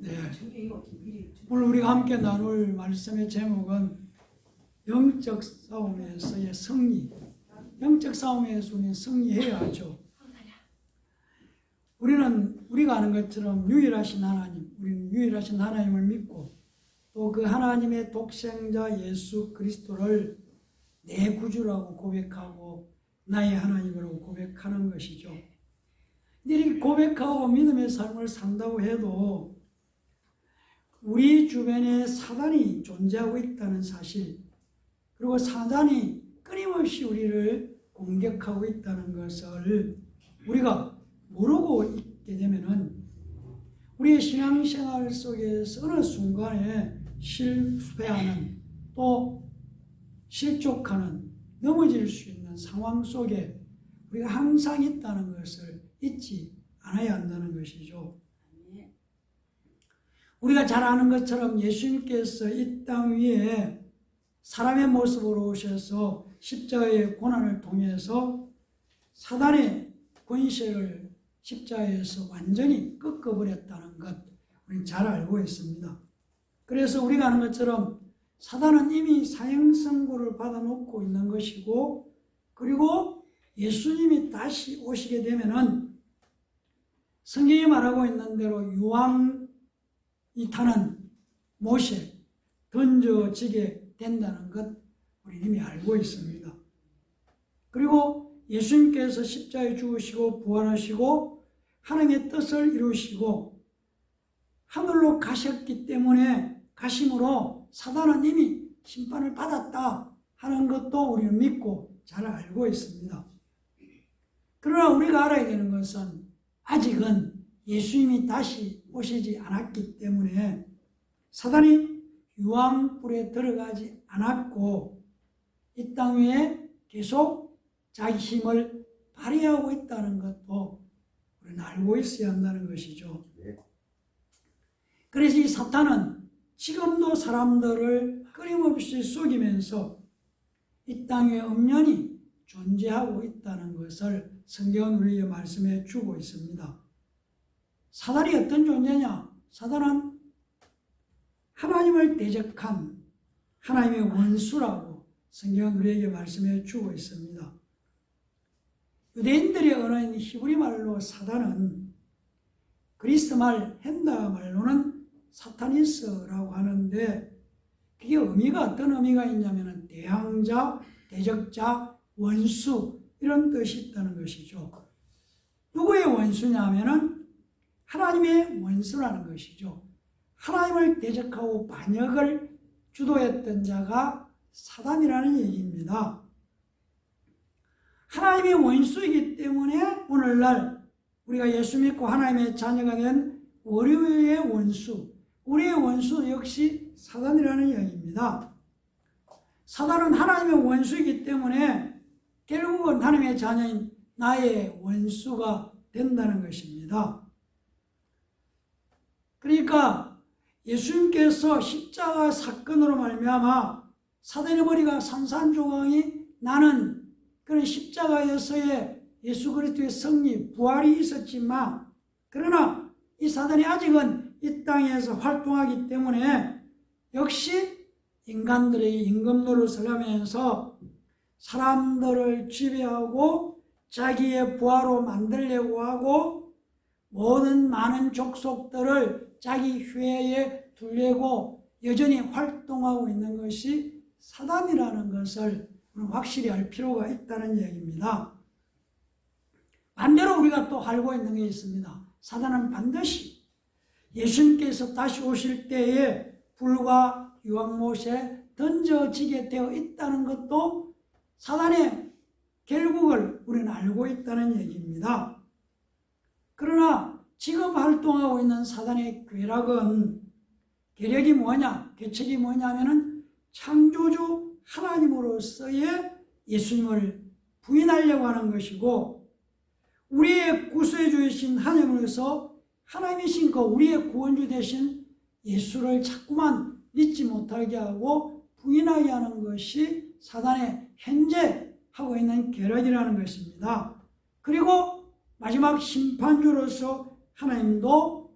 네. 오늘 우리가 함께 나눌 말씀의 제목은 영적 싸움에서의 승리. 영적 싸움에서 우리는 승리해야 하죠. 우리는 우리가 아는 것처럼 유일하신 하나님, 우리는 유일하신 하나님을 믿고 또 그 하나님의 독생자 예수 그리스도를 내 구주라고 고백하고 나의 하나님으로 고백하는 것이죠. 이렇게 고백하고 믿음의 삶을 산다고 해도 우리 주변에 사단이 존재하고 있다는 사실, 그리고 사단이 끊임없이 우리를 공격하고 있다는 것을 우리가 모르고 있게 되면은 우리의 신앙생활 속에서 어느 순간에 실패하는 또 실족하는 넘어질 수 있는 상황 속에 우리가 항상 있다는 것을 잊지 않아야 한다는 것이죠. 우리가 잘 아는 것처럼 예수님께서 이 땅 위에 사람의 모습으로 오셔서 십자가의 고난을 통해서 사단의 권세를 십자가에서 완전히 꺾어버렸다는 것 우리는 잘 알고 있습니다. 그래서 우리가 아는 것처럼 사단은 이미 사형 선고를 받아놓고 있는 것이고 그리고 예수님이 다시 오시게 되면은 성경이 말하고 있는 대로 유황 이 타는 못에 던져지게 된다는 것 우리 이미 알고 있습니다. 그리고 예수님께서 십자에 죽으시고 부활하시고 하나님의 뜻을 이루시고 하늘로 가셨기 때문에 가심으로 사단은 이미 심판을 받았다 하는 것도 우리는 믿고 잘 알고 있습니다. 그러나 우리가 알아야 되는 것은 아직은 예수님이 다시 오시지 않았기 때문에 사단이 유황불에 들어가지 않았고 이 땅 위에 계속 자기 힘을 발휘하고 있다는 것도 우리는 알고 있어야 한다는 것이죠. 그래서 이 사탄은 지금도 사람들을 끊임없이 속이면서 이 땅에 엄연히 존재하고 있다는 것을 성경은 우리에게 말씀해 주고 있습니다. 사단이 어떤 존재냐? 사단은 하나님을 대적한 하나님의 원수라고 성경은 우리에게 말씀해 주고 있습니다. 유대인들의 언어인 히브리 말로 사단은 그리스 말 헨다 말로는 사타니스라고 하는데 그게 의미가 어떤 의미가 있냐면 대항자, 대적자, 원수 이런 뜻이 있다는 것이죠. 누구의 원수냐면은 하나님의 원수라는 것이죠. 하나님을 대적하고 반역을 주도했던 자가 사단이라는 얘기입니다. 하나님의 원수이기 때문에 오늘날 우리가 예수 믿고 하나님의 자녀가 된 월요일의 원수, 우리의 원수 역시 사단이라는 이야기입니다. 사단은 하나님의 원수이기 때문에 결국은 하나님의 자녀인 나의 원수가 된다는 것입니다. 그러니까 예수님께서 십자가 사건으로 말미암아 사단의 머리가 산산조각이 나는 그런 십자가에서의 예수 그리스도의 승리, 부활이 있었지만 그러나 이 사단이 아직은 이 땅에서 활동하기 때문에 역시 인간들의 임금 노릇을 하면서 사람들을 지배하고 자기의 부하로 만들려고 하고 모든 많은 족속들을 자기 휘하에 두려고 여전히 활동하고 있는 것이 사단이라는 것을 확실히 알 필요가 있다는 얘기입니다. 반대로 우리가 또 알고 있는 게 있습니다. 사단은 반드시 예수님께서 다시 오실 때에 불과 유황못에 던져지게 되어 있다는 것도 사단의 결국을 우리는 알고 있다는 얘기입니다. 그러나 지금 활동하고 있는 사단의 괴락은 계력이 뭐냐, 계책이 뭐냐면은 창조주 하나님으로서의 예수님을 부인하려고 하는 것이고 우리의 구세주이신 하나님으로서 하나님이신 그 우리의 구원주 되신 예수를 자꾸만 믿지 못하게 하고 부인하게 하는 것이 사단의 현재 하고 있는 계략이라는 것입니다. 그리고 마지막 심판주로서 하나님도